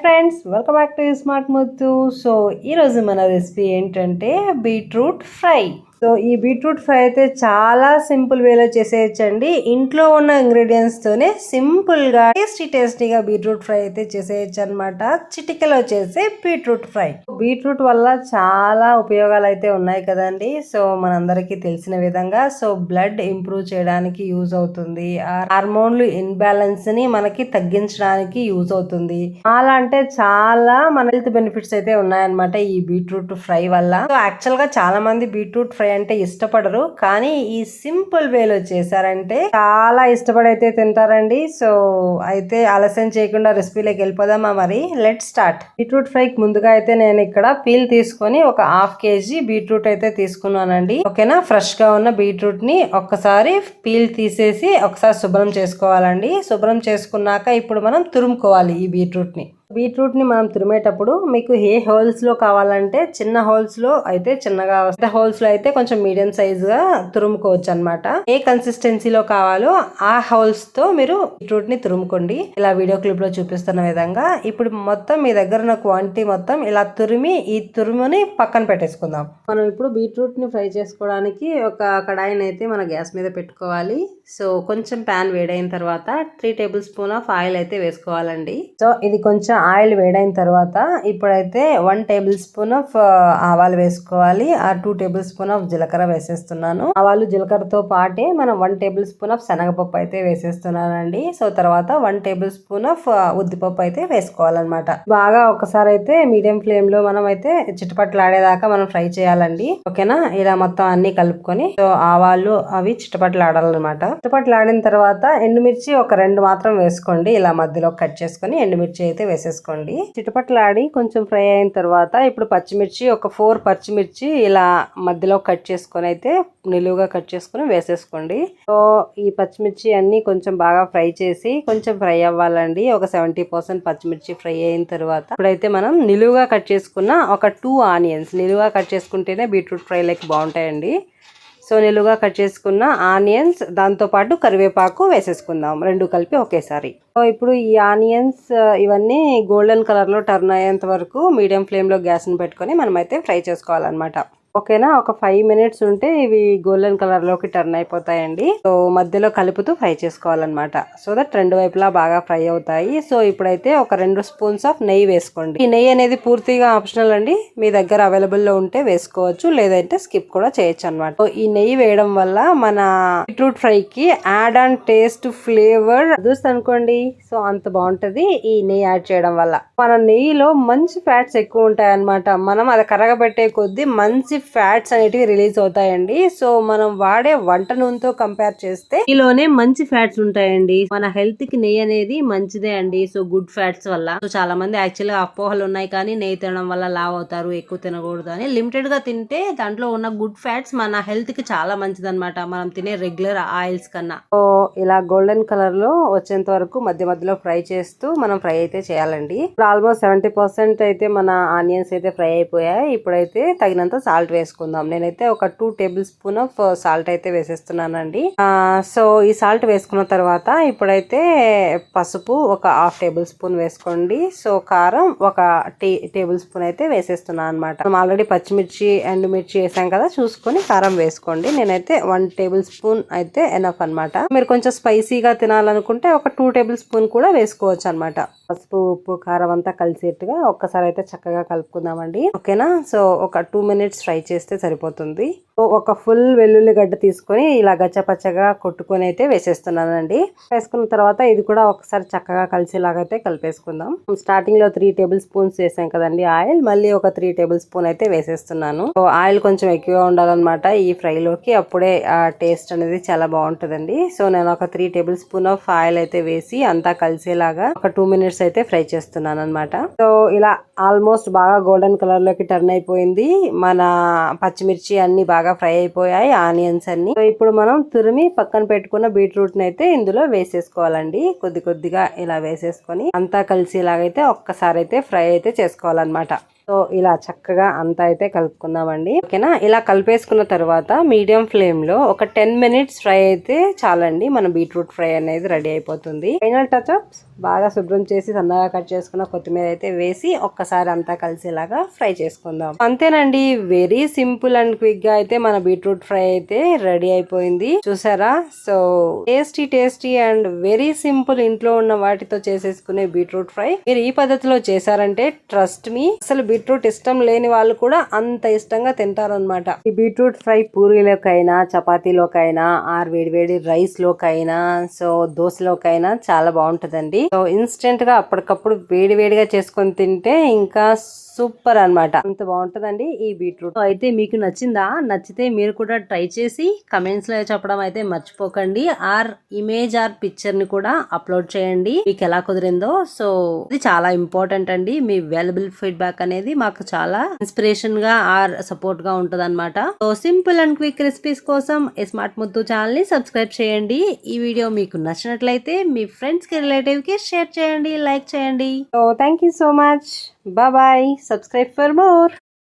Friends welcome back to smart Muthu so ఈ రోజు మన రెసిపీ ఏంటంటే బీట్రూట్ ఫ్రై సో ఈ బీట్రూట్ ఫ్రై అయితే చాలా సింపుల్ వేలో చేసేయచ్చండి. ఇంట్లో ఉన్న ఇంగ్రీడియంట్స్తోనే తోనే సింపుల్గా టేస్టీ టేస్టీగా బీట్రూట్ ఫ్రై అయితే చేసేయచ్చు అనమాట చిటికలో చేసే బీట్రూట్ ఫ్రై. బీట్రూట్ వల్ల చాలా ఉపయోగాలు అయితే ఉన్నాయి కదండి. సో మనందరికీ తెలిసిన విధంగా సో బ్లడ్ ఇంప్రూవ్ చేయడానికి యూజ్ అవుతుంది. హార్మోన్లు ఇన్బ్యాలెన్స్ని మనకి తగ్గించడానికి యూజ్ అవుతుంది. చాలా అంటే చాలా మన హెల్త్ బెనిఫిట్స్ అయితే ఉన్నాయన్నమాట ఈ బీట్రూట్ ఫ్రై వల్ల. సో యాక్చువల్గా చాలా మంది బీట్రూట్ ఫ్రై అంటే ఇష్టపడరు. కానీ ఈ సింపుల్ వేలో చేశారంటే చాలా ఇష్టపడైతే తింటారండి. సో అయితే ఆలస్యం చేయకుండా రెసిపీలోకి వెళ్ళిపోదామా మరి? లెట్ స్టార్ట్ బీట్రూట్ ఫ్రై ముందుగా అయితే నేను ఇక్కడ పీల్ తీసుకొని ఒక హాఫ్ కేజీ బీట్రూట్ అయితే తీసుకున్నానండి. ఓకేనా? ఫ్రెష్గా ఉన్న బీట్రూట్ని ఒక్కసారి పీల్ తీసేసి ఒకసారి శుభ్రం చేసుకోవాలండి. శుభ్రం చేసుకున్నాక ఇప్పుడు మనం తురుముకోవాలి ఈ బీట్రూట్ని బీట్రూట్ని మనం తురిమేటప్పుడు మీకు ఏ హోల్స్లో కావాలంటే చిన్న హోల్స్లో అయితే చిన్నగా పెద్ద హోల్స్లో అయితే కొంచెం మీడియం సైజ్గా తురుముకోవచ్చు అనమాట ఏ కన్సిస్టెన్సీలో కావాలో ఆ హోల్స్తో మీరు బీట్రూట్ని తురుముకోండి. ఇలా వీడియో క్లిప్లో చూపిస్తున్న విధంగా ఇప్పుడు మొత్తం మీ దగ్గర ఉన్న క్వాంటిటీ మొత్తం ఇలా తురిమి ఈ తురుముని పక్కన పెట్టేసుకుందాం. మనం ఇప్పుడు బీట్రూట్ని ఫ్రై చేసుకోవడానికి ఒక కడాయిని అయితే మన గ్యాస్ మీద పెట్టుకోవాలి. సో కొంచెం ప్యాన్ వేడైన తర్వాత three tablespoon of oil అయితే వేసుకోవాలండి. సో ఇది కొంచెం ఆయిల్ వేడైన తర్వాత ఇప్పుడైతే వన్ టేబుల్ స్పూన్ ఆఫ్ ఆవాలు వేసుకోవాలి. ఆ టూ టేబుల్ స్పూన్ ఆఫ్ జీలకర్ర వేసేస్తున్నాను. ఆవాలు జీలకర్రతో పాటే మనం వన్ టేబుల్ స్పూన్ ఆఫ్ శనగపప్పు అయితే వేసేస్తున్నానండి. సో తర్వాత వన్ టేబుల్ స్పూన్ ఆఫ్ ఉద్దిపప్పు అయితే వేసుకోవాలన్నమాట. బాగా ఒకసారి అయితే మీడియం ఫ్లేమ్లో మనం అయితే చిటపట్లాడేదాకా మనం ఫ్రై చేయాలండి. ఓకేనా ఇలా మొత్తం అన్ని కలుపుకొని సో ఆవాలు అవి చిటపట్లాడాలన్నమాట. చిటపట్లాడిన తర్వాత ఎండుమిర్చి ఒక రెండు మాత్రం వేసుకోండి. ఇలా మధ్యలో కట్ చేసుకొని ఎండుమిర్చి అయితే వేసేసుకోండి చిటపట్లాడి కొంచెం ఫ్రై అయిన తర్వాత ఇప్పుడు పచ్చిమిర్చి ఒక ఫోర్ పచ్చిమిర్చి ఇలా మధ్యలో కట్ చేసుకొని అయితే నిలువుగా కట్ చేసుకొని వేసేసుకోండి. సో ఈ పచ్చిమిర్చి అన్ని కొంచెం బాగా ఫ్రై చేసి కొంచెం ఫ్రై అవ్వాలండి. ఒక సెవెంటీ పర్సెంట్ పచ్చిమిర్చి ఫ్రై అయిన తర్వాత ఇప్పుడైతే మనం నిలువుగా కట్ చేసుకున్న ఒక టూ ఆనియన్స్ నిలువుగా కట్ చేసుకుంటేనే బీట్రూట్ ఫ్రై లైక్ బాగుంటాయండి. సో నిలువుగా కట్ చేసుకున్న ఆనియన్స్ దాంతోపాటు కరివేపాకు వేసేసుకుందాం. రెండు కలిపి ఒకేసారి. సో ఇప్పుడు ఈ ఆనియన్స్ ఇవన్నీ గోల్డెన్ కలర్లో టర్న్ అయ్యేంత వరకు మీడియం ఫ్లేమ్లో గ్యాస్ని పెట్టుకొని మనమైతే ఫ్రై చేసుకోవాలన్నమాట. ఓకేనా? ఒక ఫైవ్ మినిట్స్ ఉంటే ఇవి గోల్డెన్ కలర్లోకి టర్న్ అయిపోతాయండి. సో మధ్యలో కలుపుతూ ఫ్రై చేసుకోవాలన్నమాట. సో దట్ రెండు వైపులా బాగా ఫ్రై అవుతాయి. సో ఇప్పుడైతే ఒక రెండు స్పూన్స్ ఆఫ్ నెయ్యి వేసుకోండి. ఈ నెయ్యి అనేది పూర్తిగా ఆప్షనల్ అండి. మీ దగ్గర అవైలబుల్లో ఉంటే వేసుకోవచ్చు. లేదంటే స్కిప్ కూడా చేయొచ్చు అనమాట ఈ నెయ్యి వేయడం వల్ల మన బీట్రూట్ ఫ్రై కి యాడ్ అండ్ టేస్ట్ ఫ్లేవర్ చూస్తే అనుకోండి. సో అంత బాగుంటది ఈ నెయ్యి యాడ్ చేయడం వల్ల. మన నెయ్యిలో మంచి ఫ్యాట్స్ ఎక్కువ ఉంటాయి అనమాట మనం అది కరగబెట్టే కొద్దీ మంచి ఫ్యాట్స్ అనేటివి రిలీజ్ అవుతాయండి. సో మనం వాడే వంట నూనెతో కంపేర్ చేస్తే ఈలోనే మంచి ఫ్యాట్స్ ఉంటాయండి. మన హెల్త్కి నెయ్యి అనేది మంచిదే అండి. సో గుడ్ ఫ్యాట్స్ వల్ల. సో చాలా మంది యాక్చువల్గా అపోహలు ఉన్నాయి కానీ నెయ్యి తినడం వల్ల లావ్ అవుతారు ఎక్కువ తినకూడదు అని. లిమిటెడ్గా తింటే దాంట్లో ఉన్న గుడ్ ఫ్యాట్స్ మన హెల్త్కి చాలా మంచిది మనం తినే రెగ్యులర్ ఆయిల్స్ కన్నా. సో ఇలా గోల్డెన్ కలర్లో వచ్చేంత వరకు మధ్య మధ్యలో ఫ్రై చేస్తూ మనం ఫ్రై అయితే చేయాలండి. ఇప్పుడు ఆల్మోస్ట్ సెవెంటీ పర్సెంట్ అయితే మన ఆనియన్స్ అయితే ఫ్రై అయిపోయాయి. ఇప్పుడైతే తగినంత సాల్ట్ వేసుకుందాం. నేనైతే ఒక two tablespoon of salt అయితే వేసేస్తున్నానండి. సో ఈ సాల్ట్ వేసుకున్న తర్వాత ఇప్పుడైతే పసుపు ఒక హాఫ్ టేబుల్ స్పూన్ వేసుకోండి. సో కారం ఒక టీ టేబుల్ స్పూన్ అయితే వేసేస్తున్నాను అనమాట మనం ఆల్రెడీ పచ్చిమిర్చి అండ్ మిర్చి వేసాం కదా చూసుకొని కారం వేసుకోండి. నేనైతే వన్ టేబుల్ స్పూన్ అయితే ఎనఫ్ అనమాట మీరు కొంచెం స్పైసీగా తినాలనుకుంటే ఒక టూ టేబుల్ స్పూన్ కూడా వేసుకోవచ్చు అనమాట పసుపు ఉప్పు కారం అంతా కలిసేట్టుగా ఒక్కసారి అయితే చక్కగా కలుపుకుందామండి. ఓకేనా? సో ఒక టూ మినిట్స్ ఫ్రై చేస్తే సరిపోతుంది. ఒక ఫుల్ వెల్లుల్లి గడ్డ తీసుకొని ఇలా గచ్చపచ్చగా కొట్టుకొని అయితే వేసేస్తున్నానండి. వేసుకున్న తర్వాత ఇది కూడా ఒకసారి చక్కగా కలిసేలాగా అయితే కలిపేసుకుందాం. స్టార్టింగ్లో త్రీ టేబుల్ స్పూన్స్ వేసాం కదండి ఆయిల్ మళ్ళీ ఒక త్రీ టేబుల్ స్పూన్ అయితే వేసేస్తున్నాను. ఆయిల్ కొంచెం ఎక్కువగా ఉండాలన్నమాట ఈ ఫ్రై లోకి అప్పుడే ఆ టేస్ట్ అనేది చాలా బాగుంటుందండి. సో నేను ఒక three tablespoon of oil అయితే వేసి అంతా కలిసేలాగా ఒక టూ మినిట్స్ అయితే ఫ్రై చేస్తున్నాను అనమాట సో ఇలా ఆల్మోస్ట్ బాగా గోల్డెన్ కలర్లోకి టర్న్ అయిపోయింది. మన పచ్చిమిర్చి అన్ని బాగా ఫ్రై అయిపోయాయి ఆనియన్స్ అన్ని. ఇప్పుడు మనం తురిమి పక్కన పెట్టుకున్న బీట్రూట్ని అయితే ఇందులో వేసేసుకోవాలండి. కొద్ది కొద్దిగా ఇలా వేసేసుకొని అంతా కలిసేలాగైతే ఒక్కసారి అయితే ఫ్రై అయితే చేసుకోవాలన్నమాట. సో ఇలా చక్కగా అంతా అయితే కలుపుకుందామండి. ఓకేనా? ఇలా కలిపేసుకున్న తర్వాత మీడియం ఫ్లేమ్లో ఒక టెన్ మినిట్స్ ఫ్రై అయితే చాలండి. మన బీట్రూట్ ఫ్రై అనేది రెడీ అయిపోతుంది. ఫైనల్ టచ్ బాగా శుభ్రం చేసి సన్నగా కట్ చేసుకున్న కొత్తిమీర అయితే వేసి ఒక్కసారి అంతా కలిసేలాగా ఫ్రై చేసుకుందాం. అంతేనండి. వెరీ సింపుల్ అండ్ క్విక్గా అయితే మన బీట్రూట్ ఫ్రై అయితే రెడీ అయిపోయింది. చూసారా? So tasty tasty and very simple ఇంట్లో ఉన్న వాటితో చేసేసుకునే బీట్రూట్ ఫ్రై. మీరు ఈ పద్ధతిలో చేశారంటే ట్రస్ట్ మీ. అసలు బీట్రూట్ బీట్రూట్ ఇష్టం లేని వాళ్ళు కూడా అంత ఇష్టంగా తింటారనమాట ఈ బీట్రూట్ ఫ్రై పూరీలోకైనా చపాతీలోకైనా ఆర్ వేడి వేడి రైస్ లోకైనా సో దోశలోకైనా చాలా బాగుంటదండి. సో ఇన్స్టెంట్గా అప్పటికప్పుడు వేడి వేడిగా చేసుకొని తింటే ఇంకా సూపర్ అన్నమాట. అంత బాగుంటదండి ఈ బీట్రూట్. అయితే మీకు నచ్చిందా? నచ్చితే మీరు కూడా ట్రై చేసి కమెంట్స్లో చెప్పడం అయితే మర్చిపోకండి. ఆర్ ఇమేజ్ ఆర్ పిక్చర్ని కూడా అప్లోడ్ చేయండి. మీకు ఎలా కుదిరిందో. సో ఇది చాలా ఇంపార్టెంట్ అండి. మీ వెలబుల్ ఫీడ్బ్యాక్ అనేది మాకు చాలా ఇన్స్పిరేషన్గా ఆర్ సపోర్ట్గా ఉంటది అనమాట so simple and quick recipes కోసం స్మార్ట్ ముద్దు ఛానల్ని సబ్స్క్రైబ్ చేయండి. ఈ వీడియో మీకు నచ్చినట్లయితే మీ ఫ్రెండ్స్కి రిలేటివ్కి షేర్ చేయండి లైక్ చేయండి. So thank you so much bye bye subscribe for more